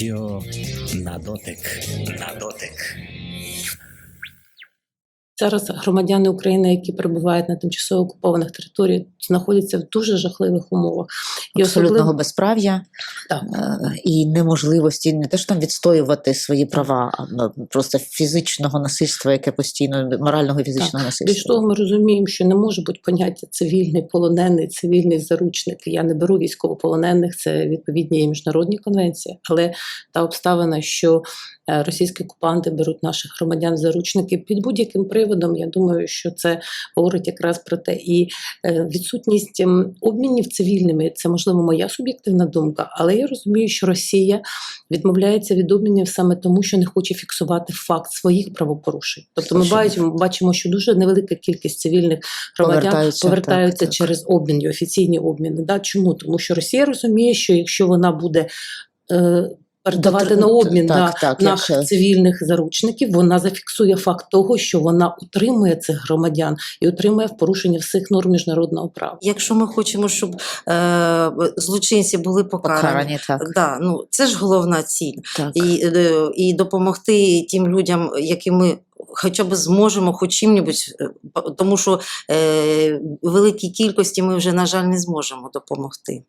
Радіо на дотик. На дотик. Зараз громадяни України, які перебувають на тимчасово окупованих територіях, знаходяться в дуже жахливих умовах. І абсолютного особливо безправ'я Так. е, і неможливості не те, що там відстоювати свої права, а ну, просто фізичного насильства, яке постійно морального і фізичного більш насильства. того, ми розуміємо, що не може бути поняття цивільний полонений, цивільний заручник. Я не беру військовополонених, це відповідні міжнародні конвенції, але та обставина, що е, російські окупанти беруть наших громадян в заручники під будь-яким приводом, я думаю, що це говорить якраз про те. І е, відсутність ем, обмінів цивільними це можливо моя суб'єктивна думка, але я розумію, що Росія відмовляється від обмінів саме тому, що не хоче фіксувати факт своїх правопорушень. Тобто ми бачимо, бачимо, що дуже невелика кількість цивільних громадян Повертаються, повертаються, так, так. через обмін, офіційні обміни. Да? Чому? Тому що Росія розуміє, що якщо вона буде е, передавати на обмін так, да, так, наших якщо- цивільних заручників, вона зафіксує факт того, що вона утримує цих громадян і утримує в порушення всіх норм міжнародного права. Якщо ми хочемо, щоб е, злочинці були покарані, Покарані, так. Да, ну, це ж головна ціль. так. І, е, і допомогти тим людям, які ми хоча б зможемо хоч чим-небудь, е, тому що е, великій кількості ми вже, на жаль, не зможемо допомогти.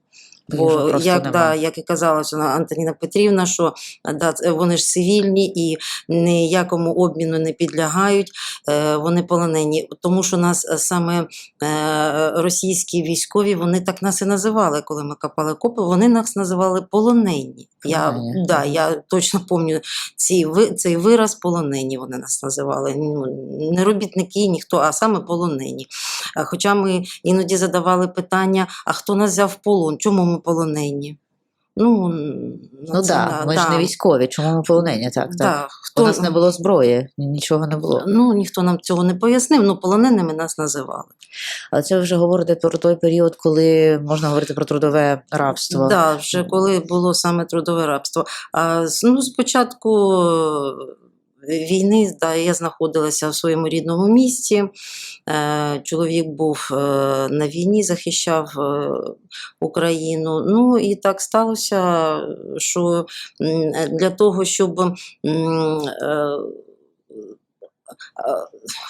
Бо як, нема. да, як і казала Антоніна Петрівна, що да, вони ж цивільні і ніякому обміну не підлягають, е, вони полонені. Тому що нас е, саме е, російські військові, вони так нас і називали, коли ми копали копи, вони нас називали полонені. Я, Полонені. да, я точно пам'ятаю ці, цей вираз полонені вони нас називали. Ну, не робітники, ніхто, а саме полонені. А Хоча ми іноді задавали питання: а хто нас взяв в полон? Чому ми полонені? Ну, Ну так, ми ж не військові, чому ми полонені? Так, так. Да, У нас не було зброї, нічого не було. Ну, ніхто нам цього не пояснив, ну полоненими нас називали. Але це ви вже говорите про той період, коли можна говорити про трудове рабство. Да, вже коли було саме трудове рабство. А ну, спочатку е, війни да, я знаходилася в своєму рідному місті. Е, Чоловік був е, на війні, захищав е, Україну. Ну і так сталося, що для того, щоб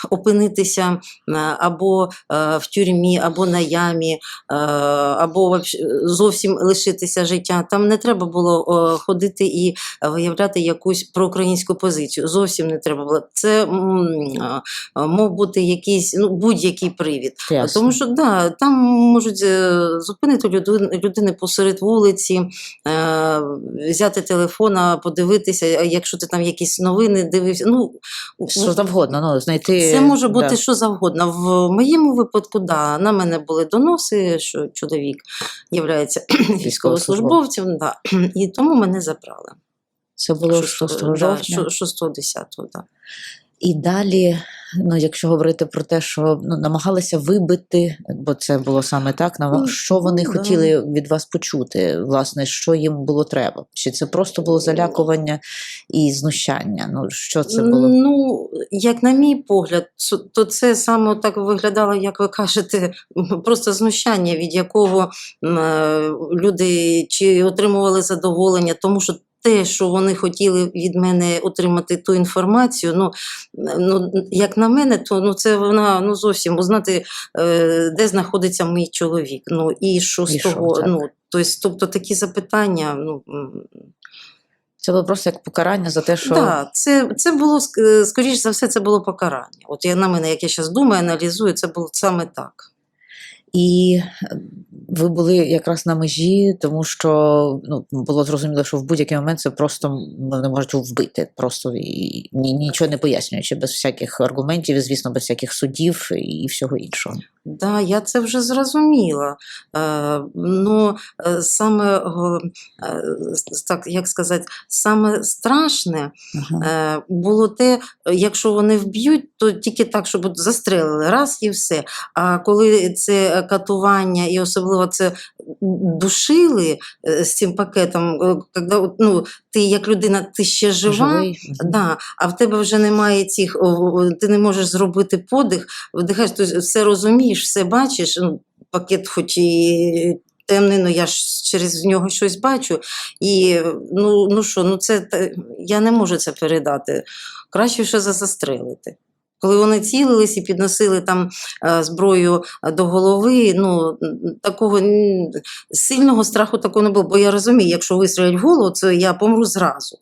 опинитися е, або е, в тюрмі, або на ямі, е, або зовсім лишитися життя. Там не треба було е, ходити і виявляти якусь проукраїнську позицію. Зовсім не треба було. Це е, мов бути якийсь ну, будь-який привід. Ясно. Тому що да, там можуть е, зупинити людини посеред вулиці, е, взяти телефона, подивитися, якщо ти там якісь новини дивився. Ну, Що завгодно, ну, знайти. це може бути да. що завгодно. В моєму випадку, да, на мене були доноси, що чоловік є військовослужбовцем, да, і тому мене забрали. Це було 6 Шостого- жовтня. да, 6-10, да. І далі, ну, якщо говорити про те, що ну, намагалися вибити, бо це було саме так, Ну, що вони да. хотіли від вас почути, власне, що їм було треба? Чи це просто було залякування і знущання? Ну, що це було? Ну, як на мій погляд, то це саме так виглядало, як ви кажете, просто знущання, від якого е, люди чи отримували задоволення, тому що. Те, що вони хотіли від мене отримати ту інформацію, ну, ну як на мене, то ну, це вона ну, зовсім узнати, е, де знаходиться мій чоловік. Ну і що з І що, того. так. ну, тобто, тобто такі запитання, ну, Це було просто як покарання за те, що так, це, це було, е, скоріш за все, це було покарання. От я на мене, як я зараз думаю, аналізую, це було саме так. І е, ви були якраз на межі, тому що ну, було зрозуміло, що в будь-який момент це просто вони можуть вбити, просто і ні, нічого не пояснюючи, без всяких аргументів, звісно, без всяких судів і всього іншого. Да, я це вже зрозуміла. Е, ну, е, саме, е, так, як сказати, саме страшне Ага. е, було те, якщо вони вб'ють, то тільки так, щоб от застрелили раз і все. А коли це катування, і особливо це душили е, з цим пакетом, е, коли, ну, ти як людина, ти ще жива. Живий. Да, а в тебе вже немає цих, ти не можеш зробити подих, вдихаєш, ти все розумієш, все бачиш, ну, пакет хоч і темний, ну я ж через нього щось бачу. І ну, ну що, ну це я не можу це передати. Краще ще застрелити. Коли вони цілились і підносили там е, зброю до голови, ну такого сильного страху такого не було. Бо я розумію, якщо вистрілять в голову, це я помру зразу.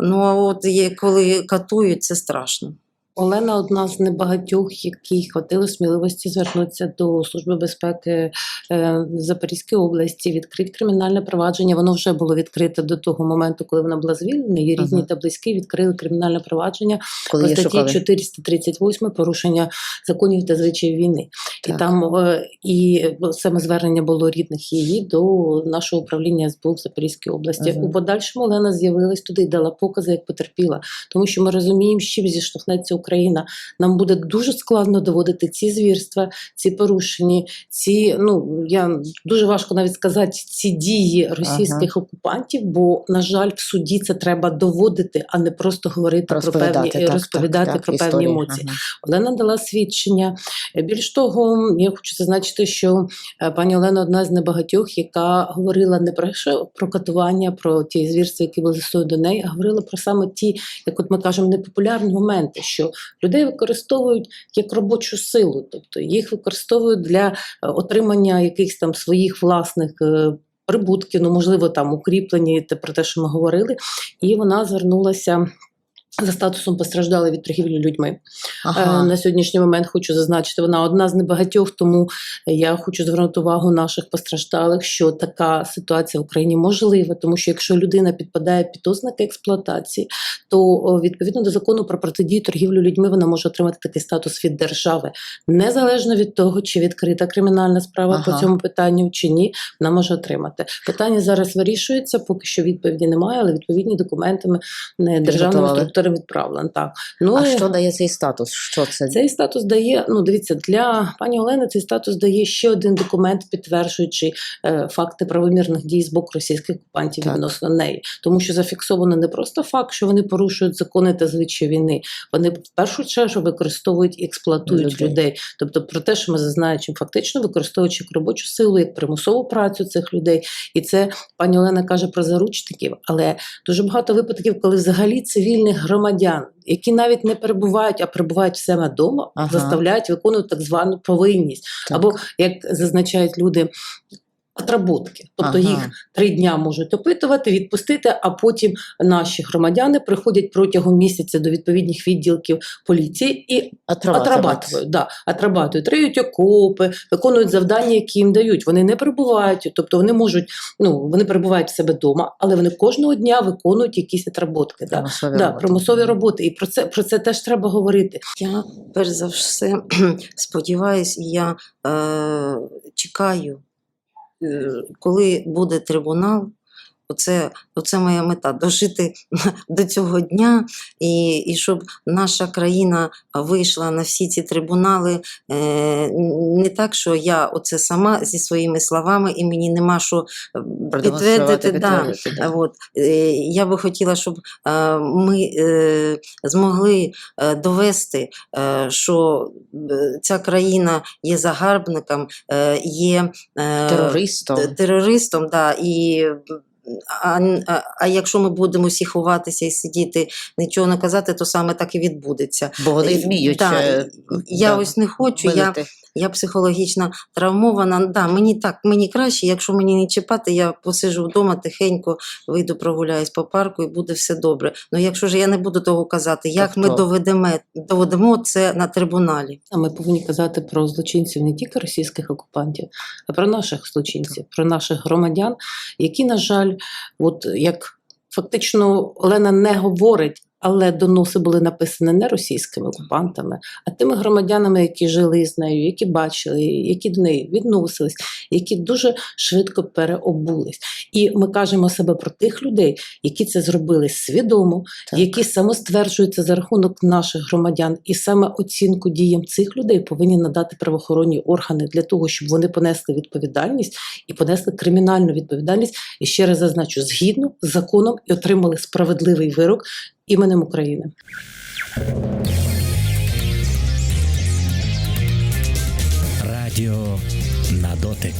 Ну а от коли катують, це страшно. Олена одна з небагатьох, якій хватило сміливості звернутися до Служби безпеки е, Запорізької області, відкрити кримінальне провадження. Воно вже було відкрите до того моменту, коли вона була звільнена. Її рідні Ага. та близькі відкрили кримінальне провадження Коли по статті шукали. 438 порушення законів та звичаїв війни. Так. І там е, і саме звернення було рідних її до нашого управління СБУ в Запорізькій області. Мгм. У подальшому Олена з'явилась туди і дала покази, як потерпіла, тому що ми розуміємо, з чим зіштовхнеться Україна. Нам буде дуже складно доводити ці звірства, ці порушення, ці ну я дуже важко навіть сказати ці дії російських окупантів, бо на жаль, в суді це треба доводити, а не просто говорити про певні так, розповідати так, так, про певні історії. емоції. Ага. Олена дала свідчення. Е, Більш того, я хочу зазначити, що е, пані Олена одна з небагатьох, яка говорила не про що про катування, про ті звірства, які були застою до неї, а говорила про саме ті, як от ми кажемо, непопулярні моменти, що людей використовують як робочу силу, тобто їх використовують для е, отримання якихось там своїх власних. е, Прибутків, ну можливо, там укріплені те про те, що ми говорили, і вона звернулася за статусом постраждалої від торгівлі людьми. Е, Ага. На сьогоднішній момент хочу зазначити, вона одна з небагатьох, тому я хочу звернути увагу наших постраждалих, що така ситуація в Україні можлива, тому що якщо людина підпадає під ознаки експлуатації, то відповідно до закону про протидію торгівлю людьми вона може отримати такий статус від держави, незалежно від того, чи відкрита кримінальна справа Ага. по цьому питанню чи ні, вона може отримати. Питання зараз вирішується, поки що відповіді немає, але відповідні документи ми, е, Підготували. Так ну А що дає цей статус? Що це? цей статус дає, ну дивіться, для пані Олени цей статус дає ще один документ, підтверджуючи е, факти правомірних дій з боку російських окупантів Так. відносно неї. Тому що зафіксовано не просто факт, що вони порушують закони та звичаї війни, вони в першу чергу використовують і експлуатують Людей. людей. Тобто про те, що ми зазначимо, фактично використовуючи робочу силу, як примусову працю цих людей. І це пані Олена каже про заручників, але дуже багато випадків, коли взагалі цивільних громадян, які навіть не перебувають, а перебувають в себе вдома, Ага. заставляють виконувати так звану повинність. Так. Або як зазначають люди. Отработки, тобто Ага. їх три дня можуть опитувати, відпустити, а потім наші громадяни приходять протягом місяця до відповідних відділків поліції і отрабатують, да, отрабатують, риють окопи, виконують завдання, які їм дають. Вони не перебувають, тобто вони можуть, ну вони перебувають в себе вдома, але вони кожного дня виконують якісь отработки. Да. Примусові Да, роботи. примусові роботи. І про це про це теж треба говорити. Я перш за все сподіваюся, я е, чекаю, коли буде трибунал. Оце, оце моя мета дожити до цього дня, і, і щоб наша країна вийшла на всі ці трибунали. Е, не так, що я оце сама зі своїми словами, і мені нема що е, підтвердити. Да. да. От, е, я би хотіла, щоб е, ми е, змогли е, довести, е, що ця країна є загарбником, е, є е, Терористом. терористом, да, і. А, а, якщо ми будемо всі ховатися і сидіти, нічого не казати, то саме так і відбудеться. Бо вони вміють. Да, е, я да, ось не хочу, я. Я психологічно травмована. Да, мені так, мені краще, якщо мені не чіпати, я посижу вдома тихенько, вийду прогуляюсь по парку і буде все добре. Ну якщо ж я не буду того казати, як ми доведемо, доведемо це на трибуналі? А ми повинні казати про злочинців не тільки російських окупантів, а про наших злочинців, про наших громадян, які, на жаль, от як фактично Олена не говорить. Але доноси були написані не російськими окупантами, а тими громадянами, які жили з нею, які бачили, які до неї відносились, які дуже швидко переобулись. І ми кажемо себе про тих людей, які це зробили свідомо, Так. які самостверджуються за рахунок наших громадян, і саме оцінку діям цих людей повинні надати правоохоронні органи для того, щоб вони понесли відповідальність і понесли кримінальну відповідальність. І ще раз зазначу, згідно з законом і отримали справедливий вирок іменем України. Радіо на дотик.